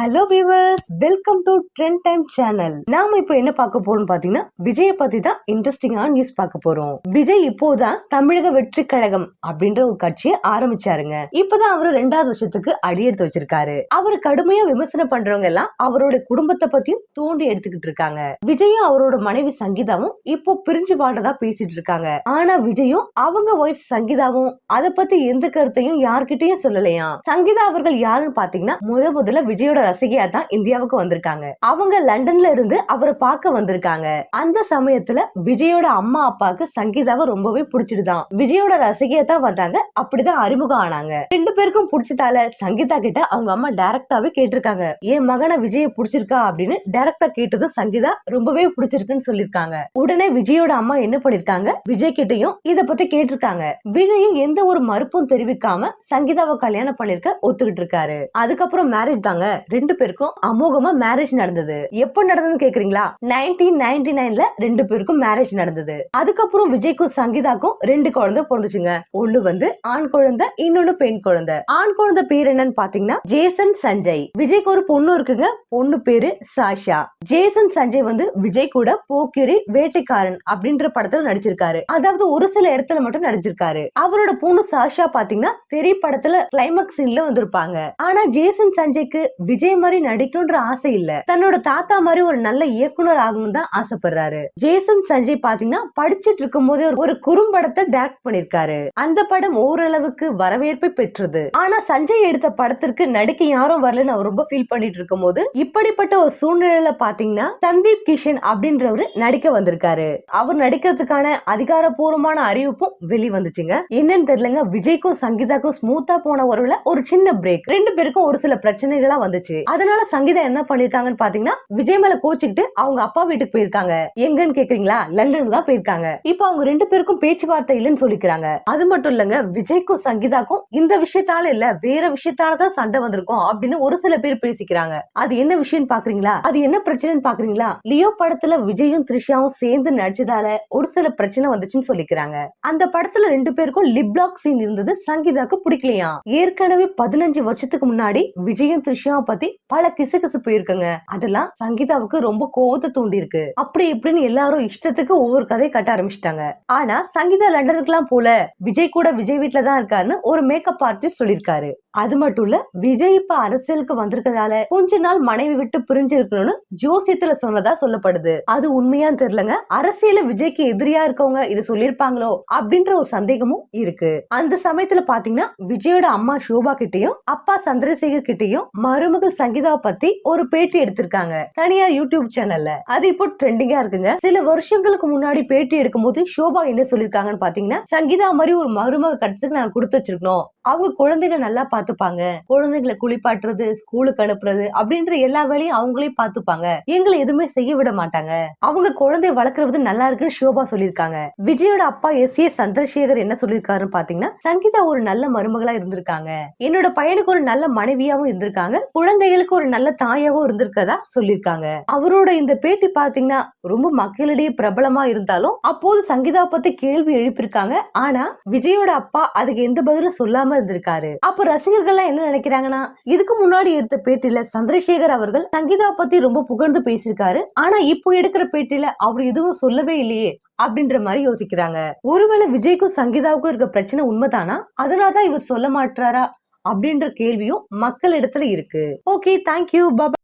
Hello viewers welcome to trend time channel நாம இப்போ என்ன பார்க்க போறோம் பாத்தீங்கன்னா விஜய பத்தி தான் இன்ட்ரெஸ்டிங்கான நியூஸ் பார்க்க போறோம். விஜய் இப்போதான் தமிழக வெற்றி கழகம் அப்படின்ற ஒரு கட்சியை ஆரம்பிச்சாருங்க. இப்பதான் அவரு ரெண்டாவது வருஷத்துக்கு அடியெடுத்து வச்சிருக்காரு. அவர் கடுமையா விமர்சனம் பண்றவங்க எல்லாம் அவரோட குடும்பத்தை பத்தியும் தோண்டி எடுத்துக்கிட்டு இருக்காங்க. விஜயும் அவரோட மனைவி சங்கீதாவும் இப்போ பிரிஞ்சு வாழ்றதா பேசிட்டு இருக்காங்க. ஆனா விஜயும் அவங்க ஒய்ஃப் சங்கீதாவும் அதை பத்தி எந்த கருத்தையும் யார்கிட்டயும் சொல்லலையா சங்கீதா அவர்கள் யாருன்னு பாத்தீங்கன்னா முத முதல்ல விஜயோட ரசிகையா தான் இந்தியாவுக்கு வந்திருக்காங்க. அவங்க லண்டன்ல இருந்து அவரை பார்க்க வந்திருக்காங்க. அந்த சமயத்துல விஜயோட அம்மா அப்பாவுக்கு சங்கீதாவை ரொம்பவே பிடிச்சிடுதான். விஜயோட ரசிகையா தான் வந்தாங்க. அப்படிதான் அறிமுகம் ஆனாங்க. ரெண்டு பேருக்கும் பிடிச்சதால சங்கீதா கிட்ட அவங்க அம்மா டைரக்டாவே கேட்டிருக்காங்க. என் மகனை விஜய பிடிச்சிருக்கா? அப்படின்னு டைரக்டா கேட்டதும் சங்கீதா ரொம்பவே பிடிச்சிருக்குன்னு சொல்லிருக்காங்க உடனே விஜயோட அம்மா என்ன பண்ணிருக்காங்க? விஜய் கிட்டயும் இத பத்தி கேட்டிருக்காங்க. விஜயும் எந்த ஒரு மறுப்பும் தெரிவிக்காம சங்கீதாவை கல்யாணம் பண்ணிருக்க ஒத்துக்கிட்டு இருக்காரு. அதுக்கப்புறம் மேரேஜ் தாங்க. ரெண்டு பேருக்கும் அமோகமா மேரேஜ் நடந்தது. எப்ப நடந்ததுன்னு கேக்குறீங்களா? நைன்டீன் நைன்டி நைன்ல ரெண்டு பேருக்கும் மேரேஜ் நடந்தது. அதுக்கப்புறம் விஜய்க்கும் சங்கீதாக்கும் ரெண்டு குழந்தை பிறந்துச்சுங்க. ஒண்ணு வந்து ஆண் குழந்தை இன்னொன்னு பெண் குழந்தை. ஆண் குழந்தை பேர் என்னன்னு பாத்தீங்கன்னா ஜேசன் சஞ்சய். விஜய்க்கு ஒரு பொண்ணு இருக்குங்க. பொண்ணு பேரு சாஷா. ஜேசன் சஞ்சய் வந்து விஜய் கூட போக்கிரி வேட்டைக்காரன் அப்படின்ற படத்துல நடிச்சிருக்காரு. அதாவது ஒரு சில இடத்துல மட்டும் நடிச்சிருக்காரு. அவரோட பொண்ணு சாஷா பாத்தீங்கன்னா தெரி படத்துல கிளைமேக்ஸ் சீன்ல வந்திருப்பாங்க. ஆனா ஜேசன் சஞ்சய்க்கு விஜய் விஜய் மாதிரி நடிக்கணும்ன்ற ஆசை இல்ல. தன்னோட தாத்தா மாதிரி ஒரு நல்ல இயக்குனர் ஆகணும் தான் ஆசைப்படுறாரு. ஜேசன் சஞ்சய் பாத்தீங்கன்னா படிச்சிட்டு இருக்கும் போதே ஒரு குறும்படத்தை டைரக்ட் பண்ணிருக்காரு. அந்த படம் ஓரளவுக்கு வரவேற்பை பெற்றது. ஆனா சஞ்சய் எடுத்த படத்திற்கு நடிக்க யாரும் வரலன்னு அவர் ரொம்ப ஃபீல் பண்ணிட்டு இருக்கும் போது இப்படிப்பட்ட ஒரு சூழ்நிலையில பாத்தீங்கன்னா சந்தீப் கிஷன் அப்படின்றவரு நடிக்க வந்திருக்காரு. அவர் நடிக்கிறதுக்கான அதிகாரப்பூர்வமான அறிவிப்பும் வெளி வந்துச்சுங்க என்னன்னு தெரியலங்க விஜய்க்கும் சங்கீதாக்கும் ஸ்மூத்தா போன உறவுல ஒரு சின்ன பிரேக் ரெண்டு பேருக்கும் ஒரு சில பிரச்சனைகளா வந்துச்சு. அதனால சங்கீதா என்ன பண்ணிருக்காங்கன்னு பாத்தீங்கன்னா விஜய் மேல கோச்சுக்கிட்டு அவங்க அப்பா வீட்டுக்கு போயிருக்காங்க. எங்கன்னு கேக்குறீங்களா? லண்டன் தான் போயிருக்காங்க. இப்ப அவங்க ரெண்டு பேருக்கும் பேச்சுவார்த்தை இல்லைன்னு சொல்லிக்கிறாங்க. அது மட்டும் இல்லங்க விஜய்க்கும் சங்கீதாக்கும் இந்த விஷயத்தால இல்ல வேற விஷயத்தாலதான் சண்டை வந்திருக்கும் அப்படின்னு ஒரு சில பேர் பேசிக்கிறாங்க. அது என்ன விஷயம் பாக்குறீங்களா? அது என்ன பிரச்சனைன்னு பாக்குறீங்களா? லியோ படத்துல விஜயும் த்ரிஷாவும் சேர்ந்து நடிச்சதால ஒரு சில பிரச்சனை வந்துச்சுன்னு சொல்லிக்கிறாங்க. அந்த படத்துல ரெண்டு பேருக்கும் லிப்லாக் சீன் இருந்தது சங்கீதாக்கு பிடிக்கலையா ஏற்கனவே பதினஞ்சு வருஷத்துக்கு முன்னாடி விஜயும் த்ரிஷாவை பத்தி பல கிசுகிசு போயிருக்குங்க அதெல்லாம் சங்கீதாவுக்கு ரொம்ப கோவத்தை தூண்டி இருக்கு அப்படி இப்படின்னு எல்லாரும் இஷ்டத்துக்கு ஒவ்வொரு கதையை கட்ட ஆரம்பிச்சிட்டாங்க. ஆனா சங்கீதா லண்டனுக்குலாம் போல விஜய் கூட விஜய் வீட்டுல தான் இருக்காருன்னு ஒரு மேக்கப் ஆர்டிஸ்ட் சொல்லியிருக்காரு. அது மட்டும் இல்ல விஜய் இப்ப அரசியலுக்கு வந்திருக்கதால கொஞ்ச நாள் மனைவி விட்டு பிரிஞ்சு இருக்கணும்னு ஜோசியத்துல சொன்னதா சொல்லப்படுது. அது உண்மையான்னு தெரியலங்க. அரசியல விஜய்க்கு எதிரியா இருக்கவங்க இதை சொல்லியிருப்பாங்களோ அப்படின்ற ஒரு சந்தேகமும் இருக்கு. அந்த சமயத்துல பாத்தீங்கன்னா விஜயோட அம்மா ஷோபா கிட்டயும் அப்பா சந்திரசேகர் கிட்டயும் மருமக சங்கீதா பத்தி ஒரு பேட்டி எடுத்திருக்காங்க. தனியா யூடியூப் சேனல்ல அது இப்போ ட்ரெண்டிங்கா இருக்குங்க. சில வருஷங்களுக்கு முன்னாடி பேட்டி எடுக்கும் போது ஷோபா என்ன சொல்லிருக்காங்கன்னு பாத்தீங்கன்னா சங்கீதா மாதிரி ஒரு மருமக கட்டத்துக்கு நான் கொடுத்து வச்சிருக்கணும். அவங்க குழந்தைங்க நல்லா பாத்துப்பாங்க குழந்தைங்களை குளிப்பாட்டுறது ஸ்கூலுக்கு அனுப்புறது அப்படின்ற எல்லா வேலையும் அவங்களே பாத்துப்பாங்க எங்களை எதுவுமே செய்ய விட மாட்டாங்க. அவங்க குழந்தை வளர்க்கறது நல்லா இருக்குன்னு ஷோபா சொல்லியிருக்காங்க. விஜயோட அப்பா எஸ் ஏ சந்திரசேகர் என்ன சொல்லியிருக்காருன்னு பாத்தீங்கன்னா சங்கீதா ஒரு நல்ல மருமகளா இருந்திருக்காங்க. என்னோட பையனுக்கு ஒரு நல்ல மனைவியாவும் இருந்திருக்காங்க. குழந்தை குழந்தைகளுக்கு ஒரு நல்ல தாயாவும் இருந்திருக்கதா சொல்லியிருக்காங்க. அவரோட இந்த பேட்டி பாத்தீங்கன்னா ரொம்ப மக்களிடையே பிரபலமா இருந்தாலும் அப்போது சங்கீதா பத்தி கேள்வி எழுப்பியிருக்காங்க. ஆனா விஜயோட அப்பா அதுக்கு எந்த பதிலும் சொல்லாம இருந்திருக்காரு. அப்ப ரசிகர்கள் என்ன நினைக்கிறாங்கன்னா இதுக்கு முன்னாடி எடுத்த பேட்டியில சந்திரசேகர் அவர்கள் சங்கீதா பத்தி ரொம்ப புகழ்ந்து பேசியிருக்காரு. ஆனா இப்போ எடுக்கிற பேட்டியில அவர் எதுவும் சொல்லவே இல்லையே அப்படின்ற மாதிரி யோசிக்கிறாங்க. ஒருவேளை விஜய்க்கும் சங்கீதாவுக்கும் இருக்க பிரச்சனை உண்மைதானா? அதனாலதான் இவர் சொல்ல மாட்டாரா அப்படின்ற கேள்வியும் மக்கள் இடத்துல இருக்கு ஓகே தேங்க்யூ பாபா